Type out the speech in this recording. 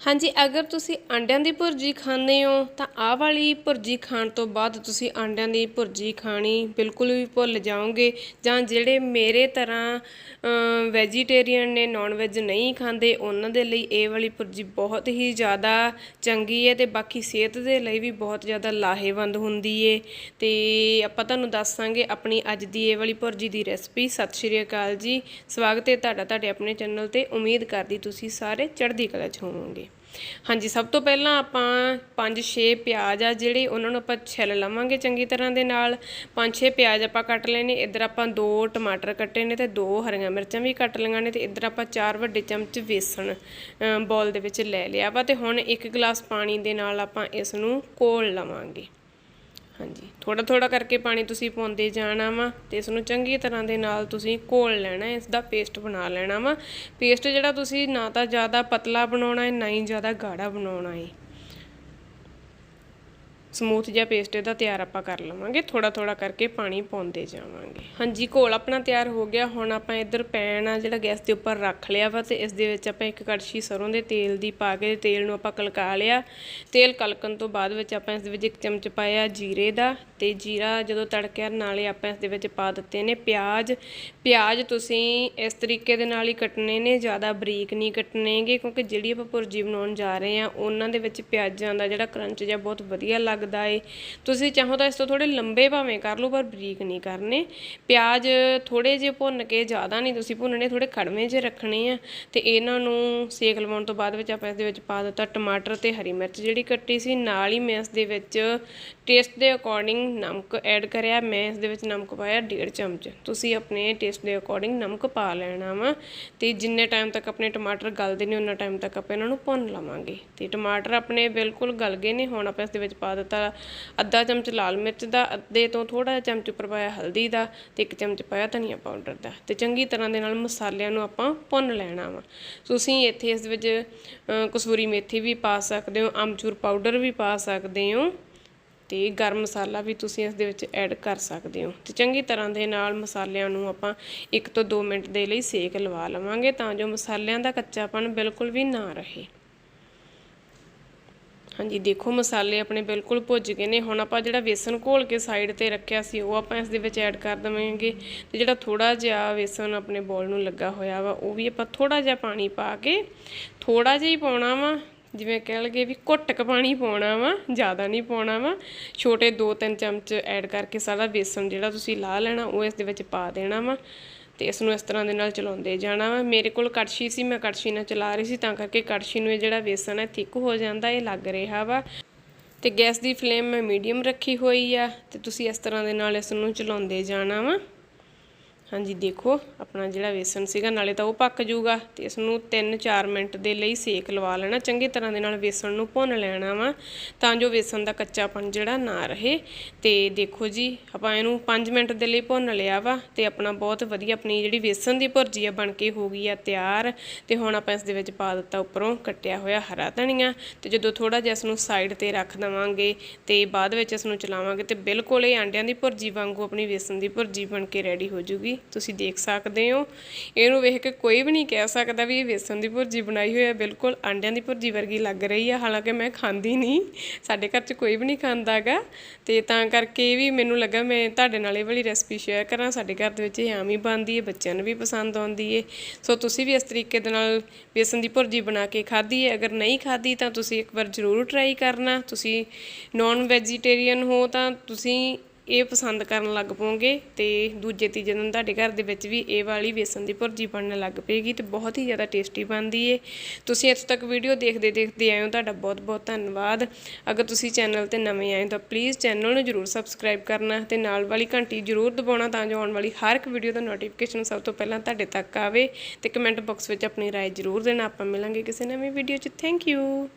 ਹਾਂਜੀ, ਅਗਰ ਤੁਸੀਂ ਆਂਡਿਆਂ ਦੀ ਭੁਰਜੀ ਖਾਂਦੇ ਹੋ, ਤਾਂ ਆਹ ਵਾਲੀ ਭੁਰਜੀ ਖਾਣ ਤੋਂ ਬਾਅਦ ਤੁਸੀਂ ਆਂਡਿਆਂ ਦੀ ਭੁਰਜੀ ਖਾਣੀ ਬਿਲਕੁਲ ਵੀ ਭੁੱਲ ਜਾਓਗੇ ਜਾਂ ਜਿਹੜੇ ਮੇਰੇ ਤਰ੍ਹਾਂ ਵੈਜੀਟੇਰੀਅਨ ਨੇ ਨਾਨ ਵੈਜ ਨਹੀਂ ਖਾਂਦੇ, ਉਹਨਾਂ ਦੇ ਲਈ ਇਹ ਵਾਲੀ ਭੁਰਜੀ ਬਹੁਤ ਹੀ ਜ਼ਿਆਦਾ ਚੰਗੀ ਹੈ ਤੇ ਬਾਕੀ ਸਿਹਤ ਦੇ ਲਈ ਵੀ ਬਹੁਤ ਜ਼ਿਆਦਾ ਲਾਹੇਵੰਦ ਹੁੰਦੀ ਏ। ਤੇ ਆਪਾਂ ਤੁਹਾਨੂੰ ਦੱਸਾਂਗੇ ਆਪਣੀ ਅੱਜ ਦੀ ਇਹ ਵਾਲੀ ਭੁਰਜੀ ਦੀ ਰੈਸਪੀ ਸਤਿ ਸ਼੍ਰੀ ਅਕਾਲ ਜੀ। ਸਵਾਗਤ ਹੈ ਤੁਹਾਡਾ, ਤੁਹਾਡੇ ਆਪਣੇ ਚੈਨਲ ਤੇ। ਉਮੀਦ ਕਰਦੀ ਤੁਸੀਂ ਸਾਰੇ ਚੜ੍ਹਦੀ ਕਲਾ 'ਚ ਹੋਵੋਗੇ। ਹਾਂਜੀ, ਸਭ ਤੋਂ ਪਹਿਲਾਂ ਆਪਾਂ 5-6 ਪਿਆਜ਼ ਆ ਜਿਹੜੇ ਉਹਨਾਂ ਨੂੰ ਆਪਾਂ ਛਿੱਲ ਲਵਾਂਗੇ ਚੰਗੀ ਤਰ੍ਹਾਂ ਦੇ ਨਾਲ। 5-6 ਪਿਆਜ਼ ਆਪਾਂ ਕੱਟ ਲੈਣੇ ਇੱਧਰ ਆਪਾਂ ਦੋ ਟਮਾਟਰ ਕੱਟੇ ਨੇ ਤੇ ਦੋ ਹਰੀਆਂ ਮਿਰਚਾਂ ਵੀ ਕੱਟ ਲਈਆਂ ਨੇ ਤੇ ਇੱਧਰ ਆਪਾਂ ਚਾਰ ਵੱਡੇ ਚਮਚ ਵੇਸਣ ਬੋਲ ਦੇ ਵਿੱਚ ਲੈ ਲਿਆ ਵਾ ਤੇ ਹੁਣ ਇੱਕ ਗਲਾਸ ਪਾਣੀ ਦੇ ਨਾਲ ਆਪਾਂ ਇਸ ਨੂੰ ਘੋਲ ਲਵਾਂਗੇ। ਹਾਂਜੀ। ਥੋੜਾ ਥੋੜਾ ਕਰਕੇ ਪਾਣੀ ਤੁਸੀਂ ਪਾਉਂਦੇ ਜਾਣਾ ਵਾ ਤੇ ਇਸ ਨੂੰ ਚੰਗੀ ਤਰ੍ਹਾਂ ਦੇ ਨਾਲ ਤੁਸੀਂ ਘੋਲ ਲੈਣਾ, ਇਸ ਦਾ ਪੇਸਟ ਬਣਾ ਲੈਣਾ ਵਾ। ਪੇਸਟ ਜਿਹੜਾ ਤੁਸੀਂ ਨਾ ਤਾਂ ਜ਼ਿਆਦਾ ਪਤਲਾ ਬਣਾਉਣਾ ਹੈ ਨਾ ਹੀ ਜ਼ਿਆਦਾ ਗਾੜਾ ਬਣਾਉਣਾ ਹੈ ਸਮੂਥ ਜਿਹਾ ਪੇਸਟ ਇਹਦਾ ਤਿਆਰ ਆਪਾਂ ਕਰ ਲਵਾਂਗੇ ਥੋੜਾ ਥੋੜਾ ਕਰਕੇ ਪਾਣੀ ਪਾਉਂਦੇ ਜਾਵਾਂਗੇ। ਹਾਂਜੀ, ਘੋਲ ਆਪਣਾ ਤਿਆਰ ਹੋ ਗਿਆ, ਹੁਣ ਆਪਾਂ ਇੱਧਰ ਪੈਨ ਆ ਜਿਹੜਾ ਗੈਸ ਦੇ ਉੱਪਰ ਰੱਖ ਲਿਆ ਵਾ ਤੇ ਇਸ ਦੇ ਵਿੱਚ ਆਪਾਂ ਇੱਕ ਕੜਛੀ ਸਰੋਂ ਦੇ ਤੇਲ ਦੀ ਪਾ ਕੇ ਤੇਲ ਨੂੰ ਆਪਾਂ ਕਲਕਾ ਲਿਆ। ਤੇਲ ਕਲਕਣ ਤੋਂ ਬਾਅਦ ਵਿੱਚ ਆਪਾਂ ਇਸ ਦੇ ਵਿੱਚ ਇੱਕ ਚਮਚ ਪਾਇਆ ਜੀਰੇ ਦਾ ਤੇ ਜੀਰਾ ਜਦੋਂ ਤੜਕਿਆ ਨਾਲੇ ਆਪਾਂ ਇਸ ਦੇ ਵਿੱਚ ਪਾ ਦਿੱਤੇ ਨੇ ਪਿਆਜ਼। ਪਿਆਜ਼ ਤੁਸੀਂ ਇਸ ਤਰੀਕੇ ਦੇ ਨਾਲ ਹੀ ਕੱਟਣੇ ਨੇ, ਜ਼ਿਆਦਾ ਬਰੀਕ ਨਹੀਂ ਕੱਟਣੇਗੇ ਕਿਉਂਕਿ ਜਿਹੜੀ ਆਪਾਂ ਭੁਰਜੀ ਬਣਾਉਣ ਜਾ ਰਹੇ ਆ ਉਹਨਾਂ ਦੇ ਵਿੱਚ ਪਿਆਜ਼ਾਂ ਦਾ ਜਿਹੜਾ ਕਰੰਚ ਜਿਹਾ ਬਹੁਤ ਵਧੀਆ ਲੱਗ ਲੱਗਦਾ ਏ। ਤੁਸੀਂ ਚਾਹੋ ਤਾਂ ਇਸ ਤੋਂ ਥੋੜੇ ਲੰਬੇ ਭਾਵੇਂ ਕਰ ਲਓ, ਪਰ ਬਰੀਕ ਨਹੀਂ ਕਰਨੇ। ਪਿਆਜ਼ ਥੋੜੇ ਜਿਹੇ ਭੁੰਨ ਕੇ ਜ਼ਿਆਦਾ ਨਹੀਂ, ਤੁਸੀਂ ਭੁੰਨਣੇ ਥੋੜੇ ਖੜਵੇਂ ਜਿਹੇ ਰੱਖਣੇ ਆ। ਤੇ ਇਹਨਾਂ ਨੂੰ ਸੇਕ ਲਵਾਉਣ ਤੋਂ ਬਾਅਦ ਵਿੱਚ ਆਪਾਂ ਇਸ ਦੇ ਵਿੱਚ ਪਾ ਦਿੱਤਾ ਟਮਾਟਰ ਤੇ ਹਰੀ ਮਿਰਚ ਜਿਹੜੀ ਕੱਟੀ ਸੀ। ਨਾਲ ਹੀ ਮੈਂ ਇਸ ਦੇ ਵਿੱਚ ਟੇਸਟ ਦੇ ਅਕੋਰਡਿੰਗ ਨਮਕ ਐਡ ਕਰਿਆ। ਮੈਂ ਇਸ ਦੇ ਵਿੱਚ ਨਮਕ ਪਾਇਆ 1.5 ਚਮਚ। ਤੁਸੀਂ ਆਪਣੇ ਟੇਸਟ ਦੇ ਅਕੋਰਡਿੰਗ ਨਮਕ ਪਾ ਲੈਣਾ ਵਾ। ਤੇ ਜਿੰਨੇ ਟਾਈਮ ਤੱਕ ਆਪਣੇ ਟਮਾਟਰ ਗਲਦੇ ਨੇ ਉਹਨਾਂ ਟਾਈਮ ਤੱਕ ਆਪਾਂ ਇਹਨਾਂ ਨੂੰ ਭੁੰਨ ਲਵਾਂਗੇ। ਤੇ ਟਮਾਟਰ ਆਪਣੇ ਬਿਲਕੁਲ ਗਲ ਗਏ ਨੇ। ਹੁਣ ਆਪਾਂ ਇਸ ਦੇ ਵਿੱਚ ਪਾ ਦਿੱਤਾ ਅੱਧਾ ਚਮਚ ਲਾਲ ਮਿਰਚ ਦਾ, ਅੱਧੇ ਤੋਂ ਥੋੜਾ ਜਿਹਾ ਚਮਚ ਉੱਪਰ ਪਾਇਆ ਹਲਦੀ ਦਾ ਤੇ ਇੱਕ ਚਮਚ ਪਾਇਆ ਧਨੀਆ ਪਾਊਡਰ ਦਾ ਤੇ ਚੰਗੀ ਤਰ੍ਹਾਂ ਦੇ ਨਾਲ ਮਸਾਲਿਆਂ ਨੂੰ ਆਪਾਂ ਭੁੰਨ ਲੈਣਾ ਵਾ। ਤੁਸੀਂ ਇੱਥੇ ਇਸ ਵਿੱਚ ਕਸੂਰੀ ਮੇਥੀ ਵੀ ਪਾ ਸਕਦੇ ਹੋ ਅਮਚੂਰ ਪਾਊਡਰ ਵੀ ਪਾ ਸਕਦੇ ਹੋ ਤੇ ਗਰਮ ਮਸਾਲਾ ਵੀ ਤੁਸੀਂ ਇਸ ਦੇ ਵਿੱਚ ਐਡ ਕਰ ਸਕਦੇ ਹੋ ਤੇ ਚੰਗੀ ਤਰ੍ਹਾਂ ਦੇ ਨਾਲ ਮਸਾਲਿਆਂ ਨੂੰ ਆਪਾਂ 1 ਤੋਂ 2 ਮਿੰਟ ਦੇ ਲਈ ਸੇਕ ਲਵਾ ਲਵਾਂਗੇ ਤਾਂ ਜੋ ਮਸਾਲਿਆਂ ਦਾ ਕੱਚਾਪਨ ਬਿਲਕੁਲ ਵੀ ਨਾ ਰਹੇ। ਹਾਂਜੀ, ਦੇਖੋ ਮਸਾਲੇ ਆਪਣੇ ਬਿਲਕੁਲ ਭੁੱਜ ਗਏ ਨੇ। ਹੁਣ ਆਪਾਂ ਜਿਹੜਾ ਵੇਸਣ ਘੋਲ ਕੇ ਸਾਈਡ ਤੇ ਰੱਖਿਆ ਸੀ, ਉਹ ਆਪਾਂ ਇਸ ਦੇ ਵਿੱਚ ਐਡ ਕਰ ਦਵਾਂਗੇ। ਤੇ ਜਿਹੜਾ ਥੋੜਾ ਜਿਹਾ ਵੇਸਣ ਆਪਣੇ ਬੋਲ ਨੂੰ ਲੱਗਾ ਹੋਇਆ ਵਾ, ਉਹ ਵੀ ਆਪਾਂ ਥੋੜਾ ਜਿਹਾ ਪਾਣੀ ਪਾ ਕੇ ਥੋੜਾ ਜਿਹਾ ਹੀ ਪਾਉਣਾ ਵਾ। ਜਿਵੇਂ ਕਹਿ ਲਗੇ ਵੀ ਘੁੱਟਕ ਪਾਣੀ ਪਾਉਣਾ ਵਾ, ਜ਼ਿਆਦਾ ਨਹੀਂ ਪਾਉਣਾ ਵਾ। ਛੋਟੇ 2-3 ਚਮਚ ਐਡ ਕਰਕੇ ਸਾਰਾ ਵੇਸਣ ਜਿਹੜਾ ਤੁਸੀਂ ਲਾ ਲੈਣਾ, ਉਹ ਇਸ ਦੇ ਵਿੱਚ ਪਾ ਦੇਣਾ ਵਾ। ਤੇ ਇਸ ਨੂੰ ਇਸ ਤਰ੍ਹਾਂ ਦੇ ਨਾਲ ਚਲਾਉਂਦੇ। ਜਾਣਾ ਵਾ, ਮੇਰੇ ਕੋਲ ਕੜਛੀ ਸੀ, ਮੈਂ ਕੜਛੀ ਨਾਲ ਚਲਾ ਰਹੀ ਸੀ, ਤਾਂ ਕਰਕੇ ਕੜਛੀ ਨੂੰ ਇਹ ਜਿਹੜਾ ਵੇਸਣ ਹੈ, ਥਿੱਕ ਹੋ ਜਾਂਦਾ, ਇਹ ਲੱਗ ਰਿਹਾ ਵਾ। ਤੇ ਗੈਸ ਦੀ ਫਲੇਮ ਮੈਂ ਮੀਡੀਅਮ ਰੱਖੀ ਹੋਈ ਆ, ਤੇ ਤੁਸੀਂ ਇਸ ਤਰ੍ਹਾਂ ਦੇ ਨਾਲ ਇਸ ਨੂੰ ਚਲਾਉਂਦੇ ਜਾਣਾ ਵਾ। ਹਾਂਜੀ, ਦੇਖੋ, ਆਪਣਾ ਜਿਹੜਾ ਵੇਸਣ ਸੀਗਾ, ਨਾਲੇ ਤਾਂ ਉਹ ਪੱਕ ਜਾਊਗਾ ਤੇ ਇਸ ਨੂੰ 3-4 ਮਿੰਟ ਦੇ ਲਈ ਸੇਕ ਲਵਾ ਲੈਣਾ, ਚੰਗੇ ਤਰ੍ਹਾਂ ਦੇ ਨਾਲ ਵੇਸਣ ਨੂੰ ਭੁੰਨ ਲੈਣਾ ਵਾ, ਤਾਂ ਜੋ ਵੇਸਣ ਦਾ ਕੱਚਾਪਨ ਜਿਹੜਾ ਨਾ ਰਹੇ। ਤੇ ਦੇਖੋ ਜੀ, ਆਪਾਂ ਇਹਨੂੰ 5 ਮਿੰਟ ਦੇ ਲਈ ਭੁੰਨ ਲਿਆ ਵਾ ਤੇ ਆਪਣਾ ਬਹੁਤ ਵਧੀਆ ਆਪਣੀ ਜਿਹੜੀ ਵੇਸਣ ਦੀ ਭੁਰਜੀ ਆ ਬਣ ਕੇ ਹੋ ਗਈ ਆ ਤਿਆਰ। ਤੇ ਹੁਣ ਆਪਾਂ ਇਸ ਦੇ ਵਿੱਚ ਪਾ ਦਿੱਤਾ ਉੱਪਰੋਂ ਕੱਟਿਆ ਹੋਇਆ ਹਰਾ ਧਨੀਆ ਤੇ ਜਦੋਂ ਥੋੜਾ ਜਿਹਾ ਇਸ ਨੂੰ ਸਾਈਡ ਤੇ ਰੱਖ ਦਵਾਂਗੇ ਤੇ ਬਾਅਦ ਵਿੱਚ ਇਸ ਨੂੰ ਚਲਾਵਾਂਗੇ ਤੇ ਬਿਲਕੁਲ ਇਹ ਆਂਡਿਆਂ ਦੀ ਭੁਰਜੀ ਵਾਂਗੂ ਆਪਣੀ ਵੇਸਣ ਦੀ ਭੁਰਜੀ ਬਣ ਕੇ ਰੈਡੀ ਹੋ ਜੂਗੀ। ਤੁਸੀਂ ਦੇਖ ਸਕਦੇ ਹੋ। ਇਹਨੂੰ ਵੇਖ ਕੇ ਕੋਈ ਵੀ ਨਹੀਂ ਕਹਿ ਸਕਦਾ ਵੀ ਇਹ ਵੇਸਣ ਦੀ ਭੁਰਜੀ ਬਣਾਈ ਹੋਈ ਹੈ। ਬਿਲਕੁਲ ਆਂਡਿਆਂ ਦੀ ਭੁਰਜੀ ਵਰਗੀ ਲੱਗ ਰਹੀ ਹੈ ਹਾਲਾਂਕਿ ਮੈਂ ਖਾਂਦੀ ਨਹੀਂ। ਸਾਡੇ ਘਰ 'ਚ ਕੋਈ ਵੀ ਨਹੀਂ ਖਾਂਦਾਗਾ ਤੇ ਤਾਂ ਕਰਕੇ ਵੀ ਮੈਨੂੰ ਲੱਗਾ ਮੈਂ ਤੁਹਾਡੇ ਨਾਲ ਇਹ ਵਾਲੀ ਰੈਸਪੀ ਸ਼ੇਅਰ ਕਰਾਂ। ਸਾਡੇ ਘਰ ਦੇ ਵਿੱਚ ਇਹ ਆਮ ਹੀ ਬਣਦੀ ਹੈ। ਬੱਚਿਆਂ ਨੂੰ ਵੀ ਪਸੰਦ ਆਉਂਦੀ ਹੈ। ਸੋ ਤੁਸੀਂ ਵੀ ਇਸ ਤਰੀਕੇ ਦੇ ਨਾਲ ਵੇਸਣ ਦੀ ਭੁਰਜੀ ਬਣਾ ਕੇ ਖਾਧੀ ਹੈ। ਅਗਰ ਨਹੀਂ ਖਾਧੀ ਤਾਂ ਤੁਸੀਂ ਇੱਕ ਵਾਰ ਜ਼ਰੂਰ ਟਰਾਈ ਕਰਨਾ। ਤੁਸੀਂ ਨਾਨ ਵੈਜੀਟੇਰੀਅਨ ਹੋ ਤਾਂ ਤੁਸੀਂ ਇਹ ਪਸੰਦ ਕਰਨ ਲੱਗ ਪੋਗੇ ਤੇ ਦੂਜੇ ਤੀਜੇ ਦਿਨ ਤੁਹਾਡੇ ਘਰ ਦੇ ਵਿੱਚ ਵੀ ਇਹ ਵਾਲੀ ਵੇਸਣ ਦੀ ਭੁਰਜੀ ਬਣਨ ਲੱਗ ਪਏਗੀ ਤੇ ਬਹੁਤ ਹੀ ਜ਼ਿਆਦਾ ਟੇਸਟੀ ਬਣਦੀ ਏ ਤੁਸੀਂ ਇੱਥੇ ਤੱਕ ਵੀਡੀਓ ਦੇਖਦੇ ਦੇਖਦੇ ਆਏ ਹੋ ਤੁਹਾਡਾ ਬਹੁਤ ਬਹੁਤ ਧੰਨਵਾਦ ਅਗਰ ਤੁਸੀਂ ਚੈਨਲ ਤੇ ਨਵੇਂ ਆਏ ਹੋ ਤਾਂ ਪਲੀਜ਼ ਚੈਨਲ ਨੂੰ ਜਰੂਰ ਸਬਸਕ੍ਰਾਈਬ ਕਰਨਾ ਤੇ ਨਾਲ ਵਾਲੀ ਘੰਟੀ ਜਰੂਰ ਦਬਾਉਣਾ ਤਾਂ ਜੋ ਆਉਣ ਵਾਲੀ ਹਰ ਇੱਕ ਵੀਡੀਓ ਦਾ ਨੋਟੀਫਿਕੇਸ਼ਨ ਸਭ ਤੋਂ ਪਹਿਲਾਂ ਤੁਹਾਡੇ ਤੱਕ ਆਵੇ ਤੇ ਕਮੈਂਟ ਬਾਕਸ ਵਿੱਚ ਆਪਣੀ رائے ਜਰੂਰ ਦੇਣਾ ਆਪਾਂ ਮਿਲਾਂਗੇ ਕਿਸੇ ਨਵੀਂ ਵੀਡੀਓ 'ਚ ਥੈਂਕ ਯੂ